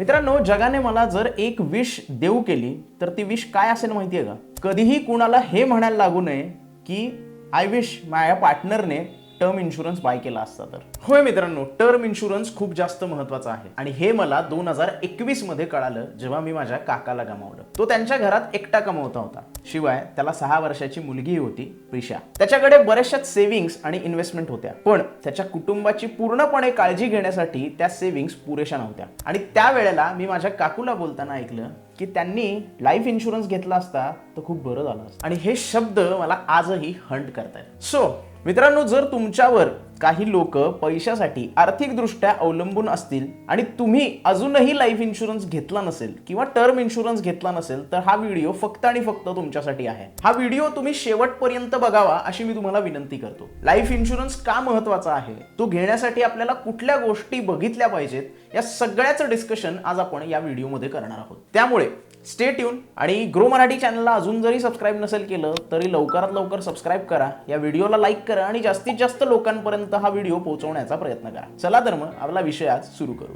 मित्रांनो जगाने मला जर एक विश देऊ केली तर ती विश काय असेल माहिती आहे का? कधीही कुणाला हे म्हणायला लागू नये की आय विश माझ्या पार्टनरने टर्म इन्शुरन्स बाय केला असता तर. होय मित्रांनो टर्म इन्शुरन्स खूप जास्त महत्त्वाचा आहे. आणि हे मला दोन हजार एकवीसमध्ये कळालं जेव्हा मी माझ्या काकाला गमावलं. तो त्यांच्या घरात एकटा कमवता होता. शिवाय त्याला सहा वर्षाची मुलगी होती प्रिशा. त्याच्याकडे बऱ्याचशा सेव्हिंग्स आणि इन्व्हेस्टमेंट होत्या. पण त्याच्या कुटुंबाची पूर्णपणे काळजी घेण्यासाठी त्या सेव्हिंग्स पुरेशा नव्हत्या. आणि त्यावेळेला मी माझ्या काकूला बोलताना ऐकलं की त्यांनी लाईफ इन्शुरन्स घेतला असता तर खूप बरं झालं असतं. आणि हे शब्द मला आजही हंट करतायत. सो मित्रांनो जर तुमच्यावर काही लोक पैशासाठी आर्थिकदृष्ट्या अवलंबून असतील आणि तुम्ही अजूनही लाईफ इन्शुरन्स घेतला नसेल किंवा टर्म इन्शुरन्स घेतला नसेल तर हा व्हिडिओ फक्त आणि फक्त तुमच्यासाठी आहे. हा व्हिडिओ तुम्ही शेवटपर्यंत बघावा अशी मी तुम्हाला विनंती करतो. लाईफ इन्शुरन्स का महत्त्वाचा आहे? तो घेण्यासाठी आपल्याला कुठल्या गोष्टी बघितल्या पाहिजेत? या सगळ्याचं डिस्कशन आज आपण या व्हिडिओमध्ये करणार आहोत. त्यामुळे स्टे ट्यून आणि ग्रो मराठी चॅनलला अजून जरी सबस्क्राईब नसेल केलं तरी लवकरात लवकर सबस्क्राईब करा. या व्हिडिओला लाईक करा आणि जास्तीत जास्त लोकांपर्यंत हा व्हिडिओ पोहोचवण्याचा प्रयत्न करा. चला तर मग आपला विषय आज सुरू करू.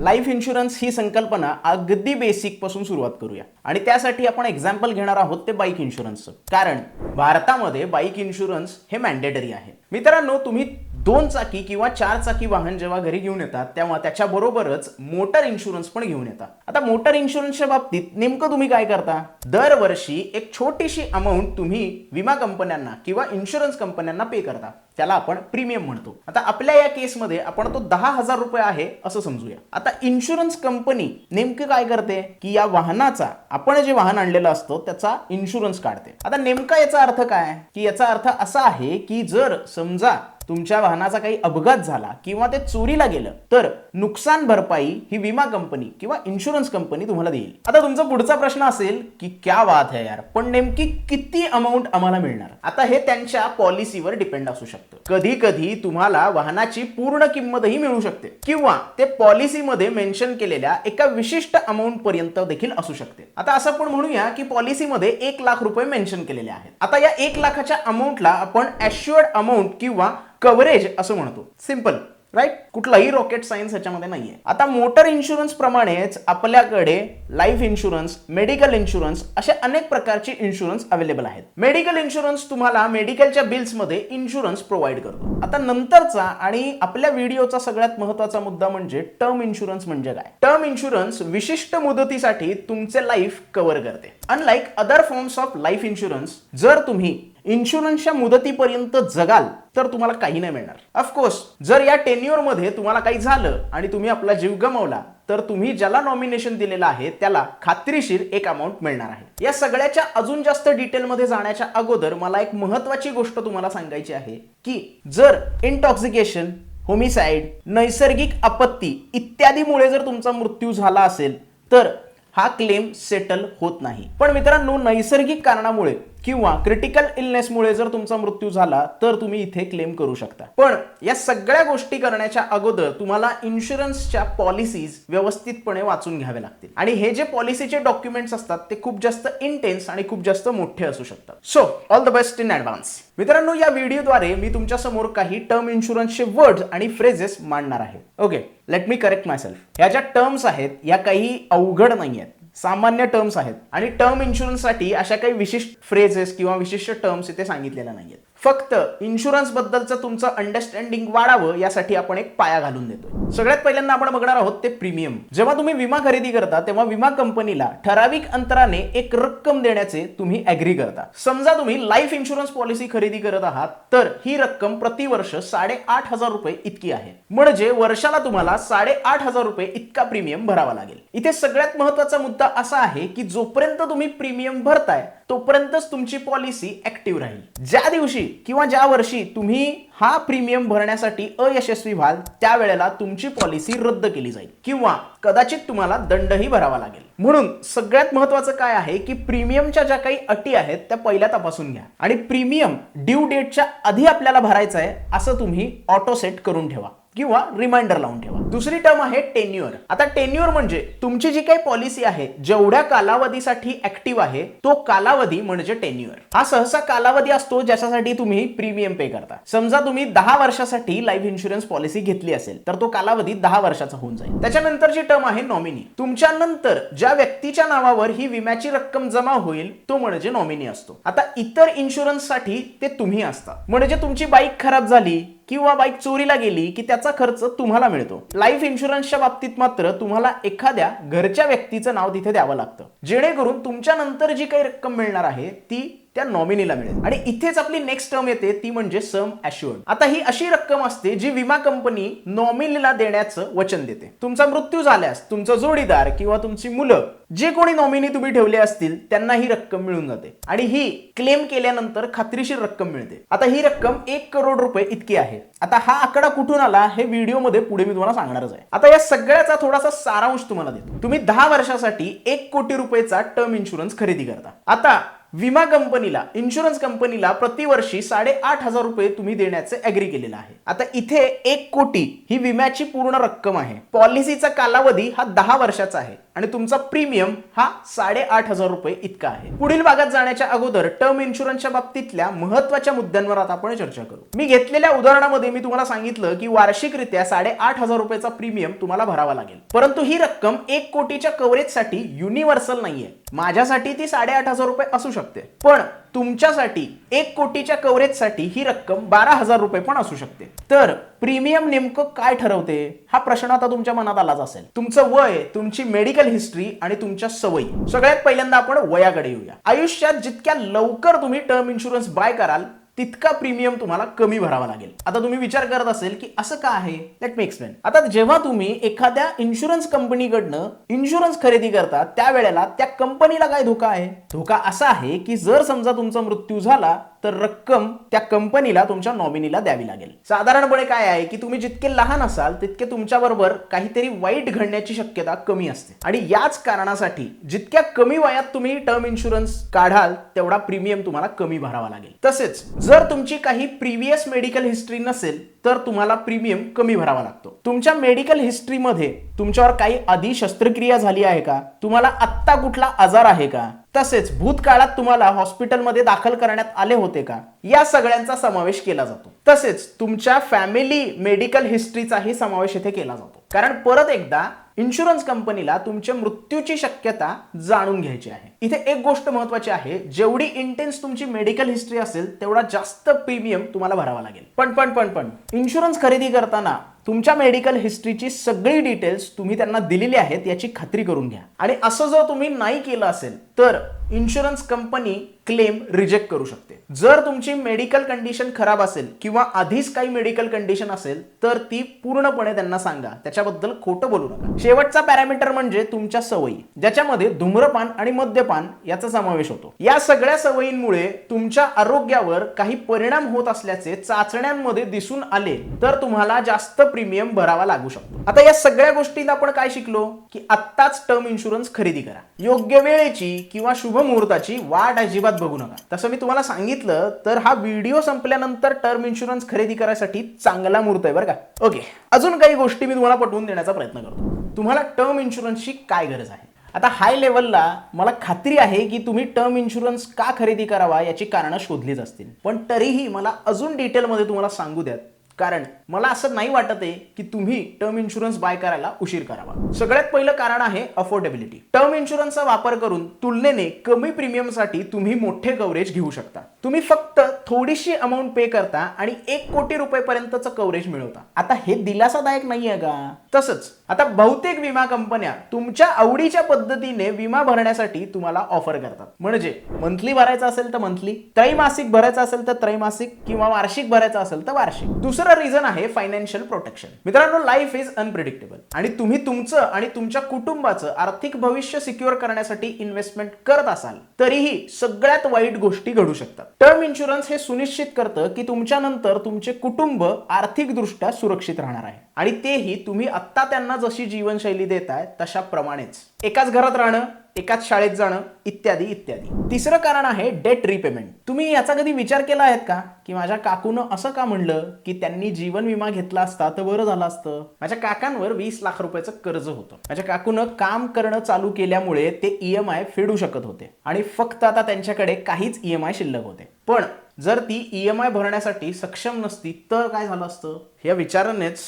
लाईफ इन्शुरन्स ही संकल्पना अगदी बेसिकपासून सुरुवात करूया. आणि त्यासाठी आपण एक्झाम्पल घेणार आहोत ते बाईक इन्शुरन्सचं कारण भारतामध्ये बाईक इन्शुरन्स हे मॅन्डेटरी आहे. मित्रांनो तुम्ही दोन चाकी किंवा चार चाकी वाहन जेव्हा घरी घेऊन येतात तेव्हा त्याच्या बरोबरच मोटर इन्शुरन्स पण घेऊन येतात. आता मोटर इन्शुरन्सच्या बाबतीत नेमकं तुम्ही काय करता? दरवर्षी एक छोटीशी अमाऊंट तुम्ही विमा कंपन्यांना किंवा इन्शुरन्स कंपन्यांना पे करता. त्याला आपण प्रीमियम म्हणतो. आता आपल्या या केसमध्ये आपण तो दहा हजार रुपये आहे असं समजूया. आता इन्शुरन्स कंपनी नेमकं काय करते? की या वाहनाचा आपण जे वाहन आणलेलं असतो त्याचा इन्शुरन्स काढते. आता नेमका याचा अर्थ काय? की याचा अर्थ असा आहे की जर समजा तुमच्या वाहनाचा काही अपघात झाला किंवा ते चोरीला गेलं तर नुकसान भरपाई ही विमा कंपनी किंवा इन्शुरन्स कंपनी तुम्हाला देईल. आता तुमचा पुढचा प्रश्न असेल की क्या वाद है यार पण नेमकी किती अमाऊंट आम्हाला मिळणार? आता हे त्यांच्या पॉलिसीवर डिपेंड असू शकतं. कधी कधी तुम्हाला वाहनाची पूर्ण किंमतही मिळू शकते किंवा ते पॉलिसीमध्ये मेन्शन केलेल्या एका विशिष्ट अमाऊंट पर्यंत देखील असू शकते. आता असं पण म्हणूया की पॉलिसीमध्ये एक लाख रुपये मेन्शन केलेले आहेत. आता या एक लाखाच्या अमाऊंटला आपण ॲश्युअर्ड अमाऊंट किंवा कव्हरेज असं म्हणतो. सिंपल राईट कुठलाही रॉकेट सायन्स ह्याच्यामध्ये नाहीये. आता मोटर इन्शुरन्स प्रमाणेच आपल्याकडे लाईफ इन्शुरन्स मेडिकल इन्शुरन्स असे अनेक प्रकारचे इन्शुरन्स अवेलेबल आहेत. मेडिकल इन्शुरन्स तुम्हाला मेडिकलच्या बिल्समध्ये इन्शुरन्स प्रोव्हाइड करतो. आता नंतरचा आणि आपल्या व्हिडिओचा सगळ्यात महत्त्वाचा मुद्दा म्हणजे टर्म इन्शुरन्स म्हणजे काय? टर्म इन्शुरन्स विशिष्ट मुदतीसाठी तुमचे लाईफ कव्हर करते. Unlike other forms of life insurance जर तुम्ही इन्शुरन्सच्या मुदतीपर्यंत जगाल तर तुम्हाला काही नाही मिळणार. ऑफकोर्स जर या टेन्युअरमध्ये तुम्हाला काही झालं आणि तुम्ही आपला जीव गमावला तर तुम्ही ज्याला नॉमिनेशन दिलेलं आहे त्याला खात्रीशीर एक अमाऊंट मिळणार आहे. या सगळ्याच्या अजून जास्त डिटेलमध्ये जाण्याच्या अगोदर मला एक महत्वाची गोष्ट तुम्हाला सांगायची आहे की जर इंटॉक्सिकेशन होमिसाइड नैसर्गिक आपत्ती इत्यादीमुळे जर तुमचा मृत्यू झाला असेल तर हा क्लेम सेटल होत नाही. पण मित्रांनो नैसर्गिक कारणामुळे किंवा क्रिटिकल इलनेसमुळे जर तुमचा मृत्यू झाला तर तुम्ही इथे क्लेम करू शकता. पण या सगळ्या गोष्टी करण्याच्या अगोदर तुम्हाला इन्शुरन्सच्या पॉलिसीज व्यवस्थितपणे वाचून घ्यावे लागतील. आणि हे जे पॉलिसीचे डॉक्युमेंट्स असतात ते खूप जास्त इंटेन्स आणि खूप जास्त मोठे असू शकतात. So all the best in advance मित्रांनो या व्हिडिओद्वारे मी तुमच्यासमोर काही टर्म इन्शुरन्सचे वर्ड्स आणि फ्रेजेस मांडणार आहे. Okay let me correct myself ज्या टर्म्स आहेत या काही अवघड नाही आहेत सामान्य टर्म्स आहेत. आणि टर्म इन्शुरन्ससाठी अशा काही विशिष्ट फ्रेजेस किंवा विशिष्ट टर्म्स इथे सांगितलेल्या नाही आहेत फक्त इन्शुरन्स बद्दलचं तुमचं अंडरस्टँडिंग वाढावं यासाठी आपण एक पाया घालून देतो सगळ्यात पहिल्यांदा आपण बघणार आहोत ते प्रीमियम जेव्हा तुम्ही विमा खरेदी करता तेव्हा विमा कंपनीला ठराविक अंतराने एक रक्कम देण्याचे तुम्ही अग्री करता. समजा तुम्ही लाईफ इन्शुरन्स पॉलिसी खरेदी करत आहात तर ही रक्कम प्रतिवर्ष साडेआठ हजार रुपये इतकी आहे. म्हणजे वर्षाला तुम्हाला साडेआठ हजार रुपये इतका प्रीमियम भरावा लागेल. इथे सगळ्यात महत्त्वाचा मुद्दा असा आहे की जोपर्यंत तुम्ही प्रीमियम भरताय तोपर्यंतच तुमची पॉलिसी ऍक्टिव्ह राहील. ज्या दिवशी किंवा ज्या वर्षी तुम्ही हा प्रीमियम भरण्यासाठी अयशस्वी व्हाल त्यावेळेला तुमची पॉलिसी रद्द केली जाईल. किंवा कदाचित तुम्हाला दंडही भरावा लागेल. म्हणून सगळ्यात महत्वाचं काय आहे की प्रीमियमच्या ज्या काही अटी आहेत त्या पहिल्या तपासून घ्या. आणि प्रीमियम ड्यू डेटच्या आधी आपल्याला भरायचं आहे असं तुम्ही ऑटो सेट करून ठेवा. किंवा रिमाइंडर लावून ठेवा. दुसरी टर्म आहे टेन्युअर आता टेन्युअर म्हणजे तुमची जी काही पॉलिसी आहे जेवढ्या कालावधीसाठी ऍक्टिव्ह आहे तो कालावधी म्हणजे टेन्युअर हा सहसा कालावधी असतो ज्याच्यासाठी तुम्ही प्रीमियम पे करता. समजा तुम्ही दहा वर्षासाठी लाईफ इन्शुरन्स पॉलिसी घेतली असेल तर तो कालावधी दहा वर्षाचा होऊन जाईल. त्याच्यानंतरची टर्म आहे नॉमिनी तुमच्या नंतर ज्या व्यक्तीच्या नावावर ही विम्याची रक्कम जमा होईल तो म्हणजे नॉमिनी असतो. आता इतर इन्शुरन्ससाठी ते तुम्ही असता. म्हणजे तुमची बाईक खराब झाली किंवा बाईक चोरीला गेली की त्याचा खर्च तुम्हाला मिळतो. लाईफ इन्शुरन्सच्या बाबतीत मात्र तुम्हाला एखाद्या घरच्या व्यक्तीचं नाव तिथे द्यावं लागतं. जेणेकरून तुमच्या नंतर जी काही रक्कम मिळणार आहे ती त्या नॉमिनीला मिळेल. आणि इथेच आपली नेक्स्ट टर्म येते ती म्हणजे सम अश्युअर्ड आता ही अशी रक्कम असते जी विमा कंपनी नॉमिनीला देण्याचं वचन देते. तुमचा मृत्यू झाल्यास तुमचा जोडीदार किंवा तुमची मुलं जे कोणी नॉमिनी तुम्ही ठेवले असतील त्यांना ही रक्कम मिळून जाते. आणि ही क्लेम केल्यानंतर खात्रीशीर रक्कम मिळते. आता ही रक्कम एक करोड रुपये इतकी आहे. आता हा आकडा कुठून आला हे व्हिडिओमध्ये पुढे मी तुम्हाला सांगणारच आहे. आता या सगळ्याचा थोडासा सारांश तुम्हाला देतो. तुम्ही दहा वर्षासाठी एक कोटी रुपयेचा टर्म इन्शुरन्स खरेदी करता. आता विमा कंपनीला इन्शुरन्स कंपनीला प्रतिवर्षी साडेआठ हजार रुपये तुम्ही देण्याचे अग्री केलेलं आहे. आता इथे एक कोटी ही विम्याची पूर्ण रक्कम आहे. पॉलिसीचा कालावधी हा दहा वर्षाचा आहे. आणि तुमचा प्रीमियम हा साडेआठ हजार रुपये इतका आहे. पुढील भागात जाण्याच्या अगोदर टर्म इन्शुरन्सच्या बाबतीतल्या महत्त्वाच्या मुद्द्यांवर आता आपण चर्चा करू. मी घेतलेल्या उदाहरणामध्ये मी तुम्हाला सांगितलं की वार्षिकरित्या साडेआठ हजार रुपयाचा प्रीमियम तुम्हाला भरावा लागेल. परंतु ही रक्कम एक कोटीच्या कव्हरेजसाठी युनिव्हर्सल नाहीये. माझ्यासाठी ती साडेआठ हजार रुपये असू शकते. पण तुमच्यासाठी एक कोटीच्या कव्हरेजसाठी ही रक्कम बारा हजार रुपये पण असू शकते. तर प्रीमियम नेमकं काय ठरवते? हा प्रश्न आता तुमच्या मनात आलाच असेल. तुमचं वय तुमची मेडिकल हिस्ट्री आणि तुमच्या सवयी. सगळ्यात पहिल्यांदा आपण वयाकडे येऊया. आयुष्यात जितक्या लवकर तुम्ही टर्म इन्शुरन्स बाय कराल तितका प्रीमियम तुम्हाला कमी भरावा लागेल. आता तुम्ही विचार करत असेल की असं का आहे? लेट मी एक्सप्लेन आता जेव्हा तुम्ही एखाद्या इन्शुरन्स कंपनीकडनं इन्शुरन्स खरेदी करता त्यावेळेला त्या कंपनीला काय धोका आहे? धोका असा आहे की जर समजा तुमचा मृत्यू झाला तर रक्कम त्या कंपनीला तुमच्या नॉमिनीला द्यावी लागेल. साधारणपणे काय आहे की तुम्ही जितके लहान असाल तितके तुमच्याबरोबर काहीतरी वाईट घडण्याची शक्यता कमी असते. आणि याच कारणासाठी जितक्या कमी वयात तुम्ही टर्म इन्शुरन्स काढाल तेवढा प्रीमियम तुम्हाला कमी भरावा लागेल. तसेच जर तुमची काही प्रिव्हियस मेडिकल हिस्ट्री नसेल तर तुम्हाला प्रीमियम कमी भरावा लागतो. तुमच्या मेडिकल हिस्ट्रीमध्ये तुमच्यावर काही आधी शस्त्रक्रिया झाली आहे का? तुम्हाला आत्ता कुठला आजार आहे का? तसेच भूतकाळात तुम्हाला हॉस्पिटलमध्ये दाखल करण्यात आले होते का? या सगळ्यांचा समावेश केला जातो. तसेच तुमच्या फॅमिली मेडिकल हिस्ट्रीचाही समावेश इथे केला जातो. कारण परत एकदा इन्शुरन्स कंपनीला तुमच्या मृत्यूची शक्यता जाणून घ्यायची आहे. इथे एक गोष्ट महत्वाची आहे जेवढी इंटेन्स तुमची मेडिकल हिस्ट्री असेल तेवढा जास्त प्रीमियम तुम्हाला भरावा लागेल. पण पण पण पण इन्शुरन्स खरेदी करताना तुमच्या मेडिकल हिस्ट्रीची सगळी डिटेल्स तुम्ही त्यांना दिलेली आहेत याची खात्री करून घ्या. आणि असं जर तुम्ही नाही केलं असेल तर इन्शुरन्स कंपनी क्लेम रिजेक्ट करू शकते. जर तुमची मेडिकल कंडिशन खराब असेल किंवा आधीच काही मेडिकल कंडिशन असेल तर ती पूर्णपणे त्यांना सांगा. त्याच्याबद्दल खोटं बोलू नका. शेवटचा पॅरामीटर म्हणजे तुमच्या सवयी ज्याच्यामध्ये धूम्रपान आणि मद्यपान याचा समावेश होतो. या सगळ्या सवयींमुळे तुमच्या आरोग्यावर काही परिणाम होत असल्याचे चाचण्यांमध्ये दिसून आले तर तुम्हाला जास्त प्रीमियम भरावा लागू शकतो. आता या सगळ्या गोष्टीत आपण काय शिकलो? की आत्ताच टर्म इन्शुरन्स खरेदी करा. योग्य वेळेची किंवा शुभ मुहूर्ताची वाट अजिबात बघू नका. तसं मी तुम्हाला सांगितलं तर हा व्हिडिओ संपल्यानंतर टर्म इन्शुरन्स खरेदी करायसाठी चांगला मुहूर्त आहे बरं का? ओके. अजून काही गोष्टी मी तुम्हाला पटवून देण्याचा प्रयत्न करतो. तुम्हाला टर्म इन्शुरन्सची काय गरज आहे? आता हाय लेवलला मला खात्री आहे की तुम्ही टर्म इन्शुरन्स का खरेदी करावा याची कारणं शोधलीच असतील. पण तरीही मला अजून डिटेलमध्ये तुम्हाला सांगू द्यात कारण मला असं नाही वाटत आहे की तुम्ही टर्म इन्शुरन्स बाय करायला उशीर करावा. सगळ्यात पहिलं कारण आहे अफोर्डेबिलिटी टर्म इन्शुरन्सचा वापर करून तुलनेने कमी प्रीमियमसाठी तुम्ही मोठे कव्हरेज घेऊ शकता. तुम्ही फक्त थोडीशी अमाऊंट पे करता आणि एक कोटी रुपयेपर्यंतचं कव्हरेज मिळवता. आता हे दिलासादायक नाहीये का? तसंच आता बहुतेक विमा कंपन्या तुमच्या आवडीच्या पद्धतीने विमा भरण्यासाठी तुम्हाला ऑफर करतात. म्हणजे मंथली भरायचा असेल तर मंथली त्रैमासिक भरायचा असेल तर त्रैमासिक किंवा वार्षिक भरायचा असेल तर वार्षिक. दुसरं रिझन आहे फायनान्शियल प्रोटेक्शन मित्रांनो लाईफ इज अनप्रिडिक्टेबल आणि तुम्ही तुमचं आणि तुमच्या कुटुंबाचं आर्थिक भविष्य सिक्युअर करण्यासाठी इन्व्हेस्टमेंट करत असाल तरीही सगळ्यात वाईट गोष्टी घडू शकतात. टर्म इन्शुरन्स हे सुनिश्चित करतं की तुमच्या नंतर तुमचे कुटुंब आर्थिकदृष्ट्या सुरक्षित राहणार आहे. आणि तेही तुम्ही आत्ता त्यांना जशी जीवनशैली देताय तशाप्रमाणेच. एकाच घरात राहणं एकाच शाळेत जाणं इत्यादी इत्यादी. तिसरं कारण आहे डेट रिपेमेंट तुम्ही याचा कधी विचार केला आहेत का? की माझ्या काकूनं असं का म्हणलं की त्यांनी जीवन विमा घेतला असता तर बरं झालं असतं? माझ्या काकांवर वीस लाख रुपयाचं कर्ज होतं. माझ्या काकूनं काम करणं चालू केल्यामुळे ते ई एम आय फेडू शकत होते. आणि फक्त आता त्यांच्याकडे काहीच ई एम आय शिल्लक होते. पण जर ती ई एम आय भरण्यासाठी सक्षम नसती तर काय झालं असतं? या विचारानेच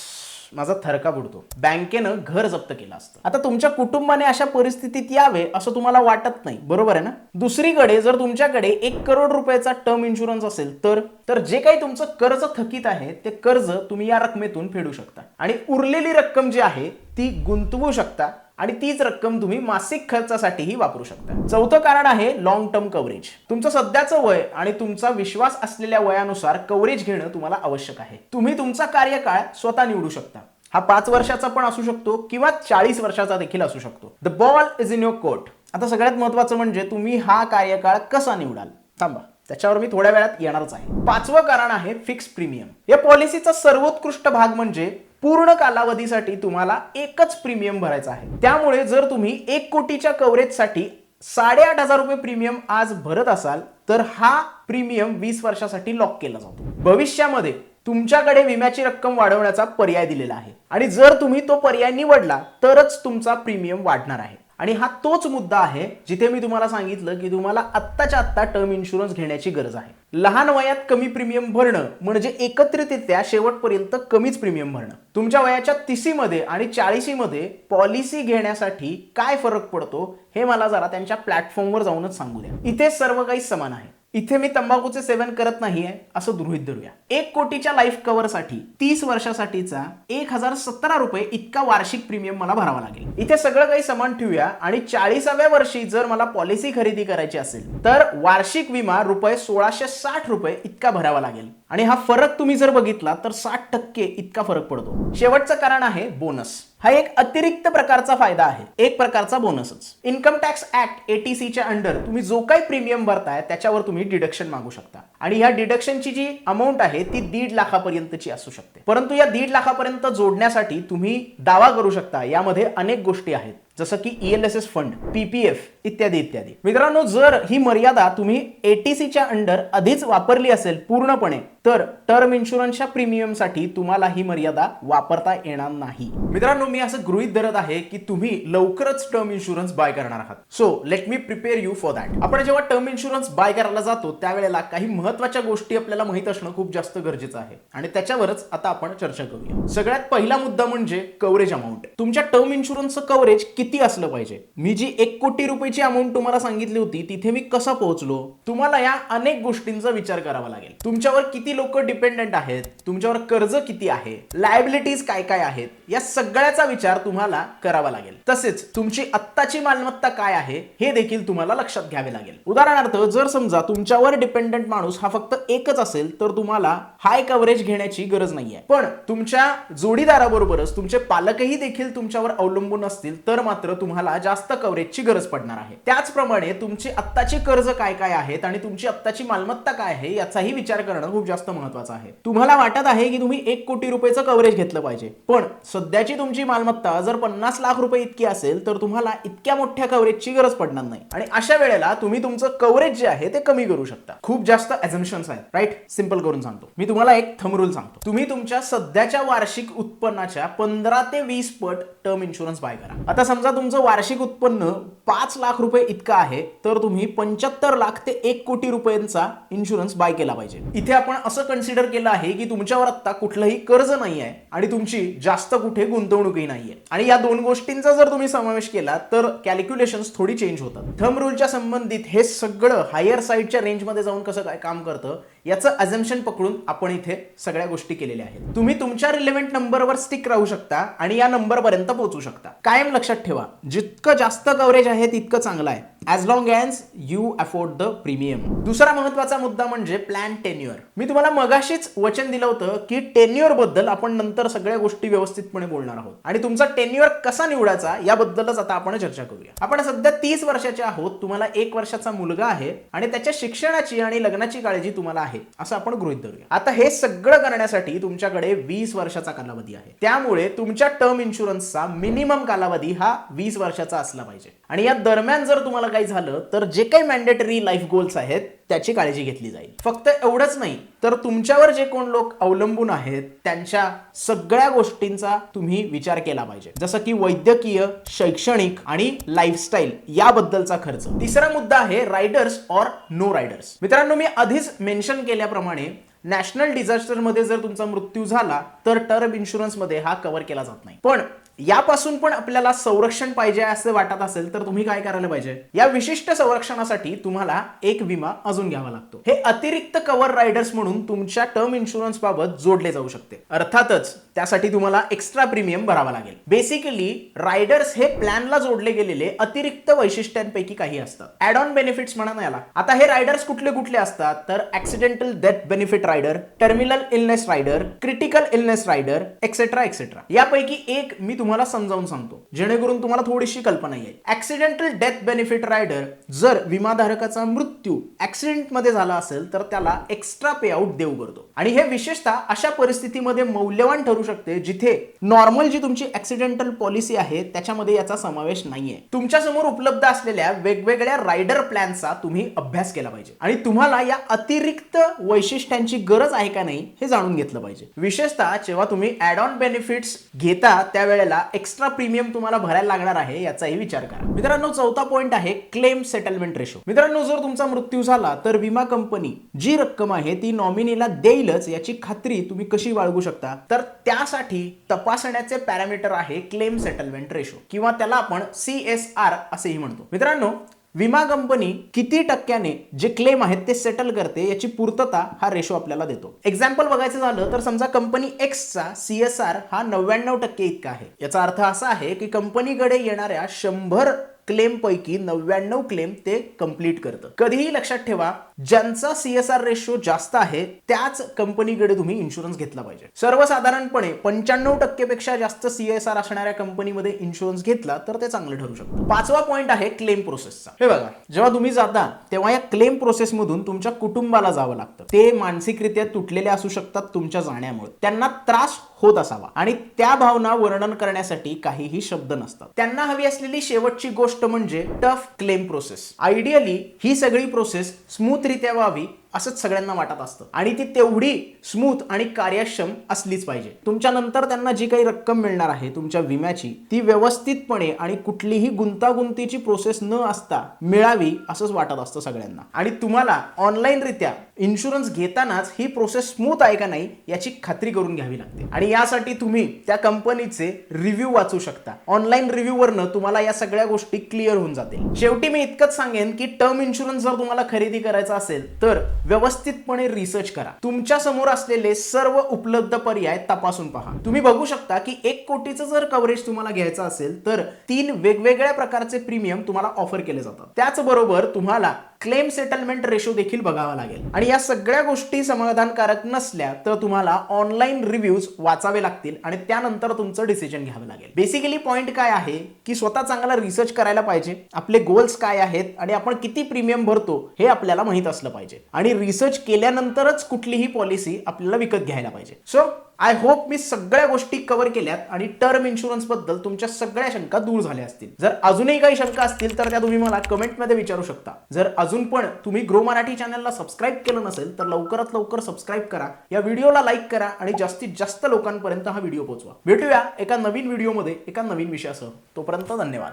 माझा थरका बुडतो. बँकेनं घर जप्त केलं असतं. आता तुमच्या कुटुंबाने अशा परिस्थितीत यावे असं तुम्हाला वाटत नाही. बरोबर आहे ना? दुसरीकडे जर तुमच्याकडे एक करोड रुपयाचा टर्म इन्शुरन्स असेल तर? तर जे काही तुमचं कर्ज थकीत आहे ते कर्ज तुम्ही या रकमेतून फेडू शकता. आणि उरलेली रक्कम जी आहे ती गुंतवू शकता. आणि तीच रक्कम तुम्ही मासिक खर्चासाठीही वापरू शकता. चौथं कारण आहे लॉंग टर्म कव्हरेज तुमचं सध्याचं वय आणि तुमचा विश्वास असलेल्या वयानुसार कव्हरेज घेणं तुम्हाला आवश्यक आहे. तुम्ही तुमचा कार्यकाळ स्वतः निवडू शकता. हा पाच वर्षाचा पण असू शकतो किंवा चाळीस वर्षाचा देखील असू शकतो. The ball is in your court आता सगळ्यात महत्वाचं म्हणजे तुम्ही हा कार्यकाळ कसा निवडाल? थांबा. त्याच्यावर मी थोड्या वेळात येणारच आहे. पाचवं कारण आहे फिक्स प्रीमियम या पॉलिसीचा सर्वोत्कृष्ट भाग म्हणजे पूर्ण कालावधीसाठी तुम्हाला एकच प्रीमियम भरायचा आहे. त्यामुळे जर तुम्ही एक कोटीच्या कव्हरेजसाठी साडेआठ हजार रुपये प्रीमियम आज भरत असाल तर हा प्रीमियम वीस वर्षासाठी लॉक केला जातो. भविष्यामध्ये तुमच्याकडे विम्याची रक्कम वाढवण्याचा पर्याय दिलेला आहे. आणि जर तुम्ही तो पर्याय निवडला तरच तुमचा प्रीमियम वाढणार आहे. आणि हा तोच मुद्दा आहे जिथे मी तुम्हाला सांगितलं की तुम्हाला आत्ताच्या आत्ता टर्म इन्शुरन्स घेण्याची गरज आहे. लहान वयात कमी प्रीमियम भरणं म्हणजे एकत्रितरित्या शेवटपर्यंत कमीच प्रीमियम भरणं. तुमच्या वयाच्या तिसीमध्ये आणि चाळीसीमध्ये पॉलिसी घेण्यासाठी काय फरक पडतो हे मला जरा त्यांच्या प्लॅटफॉर्मवर जाऊनच सांगू द्या. इथे सर्व काही समान आहे. इथे मी तंबाखूचे सेवन करत नाहीये असं गृहित धरूया. एक कोटीच्या लाईफ कव्हरसाठी तीस वर्षासाठीचा एक हजार सतरा रुपये इतका वार्षिक प्रीमियम मला भरावा लागेल. इथे सगळं काही समान ठेवूया आणि चाळीसाव्या वर्षी जर मला पॉलिसी खरेदी करायची असेल तर वार्षिक विमा रुपये सोळाशे साठ रुपये इतका भरावा लागेल. आणि हा फरक तुम्ही जर बघितला तर साठ टक्के इतका फरक पडतो. शेवटचं कारण आहे बोनस हा एक अतिरिक्त प्रकारचा फायदा आहे. एक प्रकारचा बोनसच इन्कम टॅक्स ऍक्ट एटीसीच्या अंडर तुम्ही जो काही प्रीमियम भरताय त्याच्यावर तुम्ही डिडक्शन मागू शकता. आणि ह्या डिडक्शनची जी अमाऊंट आहे ती दीड लाखापर्यंतची असू शकते. परंतु या दीड लाखापर्यंत जोडण्यासाठी तुम्ही दावा करू शकता यामध्ये अनेक गोष्टी आहेत. जसं की ईएलएसएस फंड पीपीएफ इत्यादी इत्यादी. मित्रांनो जर ही मर्यादा तुम्ही एटीसीच्या अंडर आधीच वापरली असेल पूर्णपणे तर टर्म इन्शुरन्सच्या प्रीमियमसाठी तुम्हाला ही मर्यादा वापरता येणार नाही. मित्रांनो मी असं गृहित धरत आहे की तुम्ही लवकरच टर्म इन्शुरन्स बाय करणार आहात. So let me prepare you for that आपण जेव्हा टर्म इन्शुरन्स बाय करायला जातो त्यावेळेला काही महत्त्वाच्या गोष्टी आपल्याला माहीत असणं खूप जास्त गरजेचं आहे. आणि त्याच्यावरच आता आपण चर्चा करूया. सगळ्यात पहिला मुद्दा म्हणजे कव्हरेज अमाऊंट तुमच्या टर्म इन्शुरन्सचं कव्हरेज किती असलं पाहिजे? मी जी एक कोटी रुपयाची अमाऊंट तुम्हाला सांगितली होती तिथे मी कसं पोहोचलो? तुम्हाला या अनेक गोष्टींचा विचार करावा लागेल. तुमच्यावर किती लोक डिपेंडेंट आहेत तुमच्यावर कर्ज किती आहे लायबिलिटीज काय काय आहेत या सगळ्याचा विचार तुम्हाला करावा लागेल. तसेच तुमची आत्ताची मालमत्ता काय आहे हे देखील तुम्हाला लक्षात घ्यावे लागेल. उदाहरणार्थ जर समजा तुमच्यावर डिपेंडंट माणूस हा फक्त एकच असेल तर तुम्हाला हाय कव्हरेज घेण्याची गरज नाहीये. पण तुमच्या जोडीदाराबरोबरच तुमचे पालकही देखील तुमच्यावर अवलंबून असतील तर मात्र तुम्हाला जास्त कव्हरेजची गरज पडणार आहे. त्याचप्रमाणे तुमची आत्ताची कर्ज काय काय आहेत आणि तुमची आत्ताची मालमत्ता काय आहे याचाही विचार करणं खूप जास्त महत्वाचं आहे. तुम्हाला वाटत आहे की तुम्ही एक कोटी रुपयेचं कव्हरेज घेतलं पाहिजे पण सध्याची तुमची मालमत्ता जर पन्नास लाख रुपये इतकी असेल तर तुम्हाला इतक्या मोठ्या कव्हरेजची गरज पडणार नाही. आणि अशा वेळेला तुम्ही तुमचं कव्हरेज जे आहे ते कमी करू शकता. खूप जास्त ॲझम्पन्स आहेत राईट सिंपल करून सांगतो. मी तुम्हाला एक थमरूल सांगतो. तुम्ही तुमच्या सध्याच्या वार्षिक उत्पन्नाच्या पंधरा ते वीस पट टर्म इन्शुरन्स बाय करा. आता समजा तुमचं वार्षिक उत्पन्न पाच लाख रुपये इतकं आहे तर तुम्ही पंच्याहत्तर लाख ते एक कोटी रुपयांचा इन्शुरन्स बाय केला पाहिजे. इथे आपण असं कन्सिडर केलं आहे की तुमच्यावर आता कुठलंही कर्ज नाही आहे आणि तुमची जास्त कुठे गुंतवणूकही नाहीये. आणि या दोन गोष्टींचा जर तुम्ही समावेश केला तर कॅल्क्युलेशन थोडी चेंज होतात. थम रूलच्या संबंधित हे सगळं हायर साईडच्या रेंजमध्ये जाऊन कसं काय काम करतं याचं अझम्पन पकडून आपण इथे सगळ्या गोष्टी केलेल्या आहेत. तुम्ही तुमच्या रिलेव्हंट नंबरवर स्टिक राहू शकता आणि या नंबर पर्यंत पोहोचू शकता. कायम लक्षात ठेवा जितकं जास्त कव्हरेज आहे तितकं चांगलं आहे. As long as you afford the premium दुसरा महत्त्वाचा मुद्दा म्हणजे प्लॅन टेन्युअर मी तुम्हाला मगाशीच वचन दिलं होतं की टेन्युअरबद्दल आपण नंतर सगळ्या गोष्टी व्यवस्थितपणे व्यवस्थितपणे बोलणार आहोत. आणि तुमचा टेन्युअर कसा निवडायचा याबद्दलच आता आपण चर्चा करूया. आपण सध्या तीस वर्षाचे आहोत तुम्हाला एक वर्षाचा मुलगा आहे आणि त्याच्या शिक्षणाची आणि लग्नाची काळजी तुम्हाला आहे असं आपण गृहित धरूया. आता हे सगळं करण्यासाठी तुमच्याकडे वीस वर्षाचा कालावधी आहे. त्यामुळे तुमच्या टर्म इन्शुरन्सचा मिनिमम कालावधी हा वीस वर्षाचा असला पाहिजे. आणि या दरम्यान जर तुम्हाला काही झालं तर जे काही मॅन्डेटरी लाईफ गोल्स आहेत त्याची काळजी घेतली जाईल. फक्त एवढंच नाही तर तुमच्यावर जे कोण लोक अवलंबून आहेत त्यांच्या सगळ्या गोष्टींचा तुम्ही विचार केला पाहिजे. जसं की वैद्यकीय शैक्षणिक आणि लाईफस्टाईल याबद्दलचा खर्च. तिसरा मुद्दा आहे रायडर्स ऑर नो रायडर्स मित्रांनो मी आधीच मेन्शन केल्याप्रमाणे नॅशनल डिझास्टरमध्ये जर तुमचा मृत्यू झाला तर टर्म इन्शुरन्समध्ये हा कव्हर केला जात नाही. पण यापासून पण आपल्याला संरक्षण पाहिजे असं वाटत असेल तर तुम्ही काय करायला पाहिजे? या विशिष्ट संरक्षणासाठी तुम्हाला एक विमा अजून घ्यावा लागतो. हे अतिरिक्त कव्हर रायडर्स म्हणून तुमच्या टर्म इन्शुरन्स बाबत जोडले जाऊ शकते. अर्थातच त्यासाठी तुम्हाला एक्स्ट्रा प्रीमियम भरावा लागेल. बेसिकली रायडर्स हे प्लॅनला जोडले गेलेले अतिरिक्त वैशिष्ट्यांपैकी काही असतात ऍड ऑन बेनिफिट्स म्हणा याला. आता हे रायडर्स कुठले कुठले असतात? तर accidental death benefit rider terminal illness rider critical illness rider etcetera etcetera यापैकी एक मी तुम्हाला समजावून सांगतो. जेणेकरून तुम्हाला थोडीशी कल्पना येईल. ऍक्सिडेंटल डेथ बेनिफिट रायडर जर विमाधारकाचा मृत्यू ऍक्सिडेंटमध्ये झाला असेल तर त्याला एक्स्ट्रा पे आउट देऊ करतो आणि हे विशेषतः अशा परिस्थितीमध्ये मौल्यवान ठरू शकते जिथे नॉर्मल जी तुमची ऍक्सिडेंटल पॉलिसी आहे त्याच्यामध्ये याचा समावेश नाहीये. तुमच्यासमोर उपलब्ध असलेल्या वेगवेगळ्या रायडर प्लॅनचा तुम्ही अभ्यास केला पाहिजे. आणि तुम्हाला या अतिरिक्त वैशिष्ट्यांची गरज आहे का नाही हे जाणून घेतलं पाहिजे. विशेषतः जेव्हा तुम्ही ऍड ऑन बेनिफिट्स घेता त्यावेळेला एक्स्ट्रा प्रीमियम तुम्हाला भरायला लागणार आहे याचाही विचार करा. मित्रांनो चौथा पॉईंट आहे क्लेम सेटलमेंट रेशो मित्रांनो जर तुमचा मृत्यू झाला तर विमा कंपनी जी रक्कम आहे ती नॉमिनीला देईलच याची खात्री तुम्ही कशी बाळगू शकता? तर त्यासाठी तपासण्याचे पॅरामीटर आहे क्लेम सेटलमेंट रेशो किंवा त्याला आपण सी एस आर असेही म्हणतो. मित्रांनो विमा कंपनी किती टक्क्याने जे क्लेम आहेत ते सेटल करते याची पूर्तता हा रेशो आपल्याला देतो. एक्झाम्पल बघायचं झालं तर समजा कंपनी एक्सचा सी एस आर हा नव्याण्णव टक्के इतका आहे. याचा अर्थ असा आहे की कंपनीकडे येणाऱ्या शंभर क्लेमपैकी नव्याण्णव क्लेम ते कंप्लीट करतं. कधीही लक्षात ठेवा ज्यांचा सीएसआर रेशो जास्त आहे त्याच कंपनीकडे तुम्ही इन्शुरन्स घेतला पाहिजे. सर्वसाधारणपणे पंच्याण्णव टक्केपेक्षा जास्त सीएसआर असणाऱ्या कंपनीमध्ये इन्शुरन्स घेतला तर ते चांगलं ठरू शकतं. पाचवा पॉईंट आहे क्लेम प्रोसेसचा हे बघा जेव्हा तुम्ही जाता तेव्हा या क्लेम प्रोसेसमधून तुमच्या कुटुंबाला जावं लागतं. ते मानसिकरित्या तुटलेले असू शकतात तुमच्या जाण्यामुळे. त्यांना त्रास होत असावा. आणि त्या भावना वर्णन करण्यासाठी काहीही शब्द नसतात. त्यांना हवी असलेली शेवटची गोष्ट म्हणजे टफ क्लेम प्रोसेस आयडियली ही सगळी प्रोसेस स्मूथरित्या व्हावी असंच सगळ्यांना वाटत असतं. आणि ती तेवढी स्मूथ आणि कार्यक्षम असलीच पाहिजे. तुमच्या नंतर त्यांना जी काही रक्कम मिळणार आहे तुमच्या विम्याची ती व्यवस्थितपणे आणि कुठलीही गुंतागुंतीची प्रोसेस न असता मिळावी असंच वाटत असतं सगळ्यांना. आणि तुम्हाला ऑनलाईनरित्या इन्शुरन्स घेतानाच ही प्रोसेस स्मूथ आहे का नाही याची खात्री करून घ्यावी लागते. आणि यासाठी तुम्ही त्या कंपनीचे रिव्ह्यू वाचू शकता. ऑनलाईन रिव्ह्यूवरनं तुम्हाला या सगळ्या गोष्टी क्लिअर होऊन जातील. शेवटी मी इतकंच सांगेन की टर्म इन्शुरन्स जर तुम्हाला खरेदी करायचा असेल तर व्यवस्थितपणे रिसर्च करा. तुमच्यासमोर असलेले सर्व उपलब्ध पर्याय तपासून पहा. तुम्ही बघू शकता की एक कोटीचं जर कव्हरेज तुम्हाला घ्यायचं असेल तर तीन वेगवेगळ्या प्रकारचे प्रीमियम तुम्हाला ऑफर केले जातात. त्याचबरोबर तुम्हाला क्लेम सेटलमेंट रेशो देखील बघावा लागेल. आणि या सगळ्या गोष्टी समाधानकारक नसल्या तर तुम्हाला ऑनलाईन रिव्ह्यूज वाचावे लागतील आणि त्यानंतर तुमचं डिसिजन घ्यावं लागेल. बेसिकली पॉईंट काय आहे? की स्वतः चांगला रिसर्च करायला पाहिजे. आपले गोल्स काय आहेत? आणि आपण किती प्रीमियम भरतो? हे आपल्याला माहीत असलं पाहिजे. आणि रिसर्च केल्यानंतरच कुठलीही पॉलिसी आपल्याला विकत घ्यायला पाहिजे. सो आय होप मी सगळ्या गोष्टी कव्हर केल्यात आणि टर्म इन्शुरन्सबद्दल तुमच्या सगळ्या शंका दूर झाल्या असतील. जर अजूनही काही शंका असतील तर त्या तुम्ही मला कमेंटमध्ये विचारू शकता. जर अजून पण तुम्ही ग्रो मराठी चॅनलला सबस्क्राईब केलं नसेल तर लवकरात लवकर सबस्क्राईब करा. या व्हिडिओला लाईक करा आणि जास्तीत जास्त लोकांपर्यंत हा व्हिडिओ पोहोचवा. भेटूया एका नवीन व्हिडिओमध्ये एका नवीन विषयासह. तोपर्यंत धन्यवाद.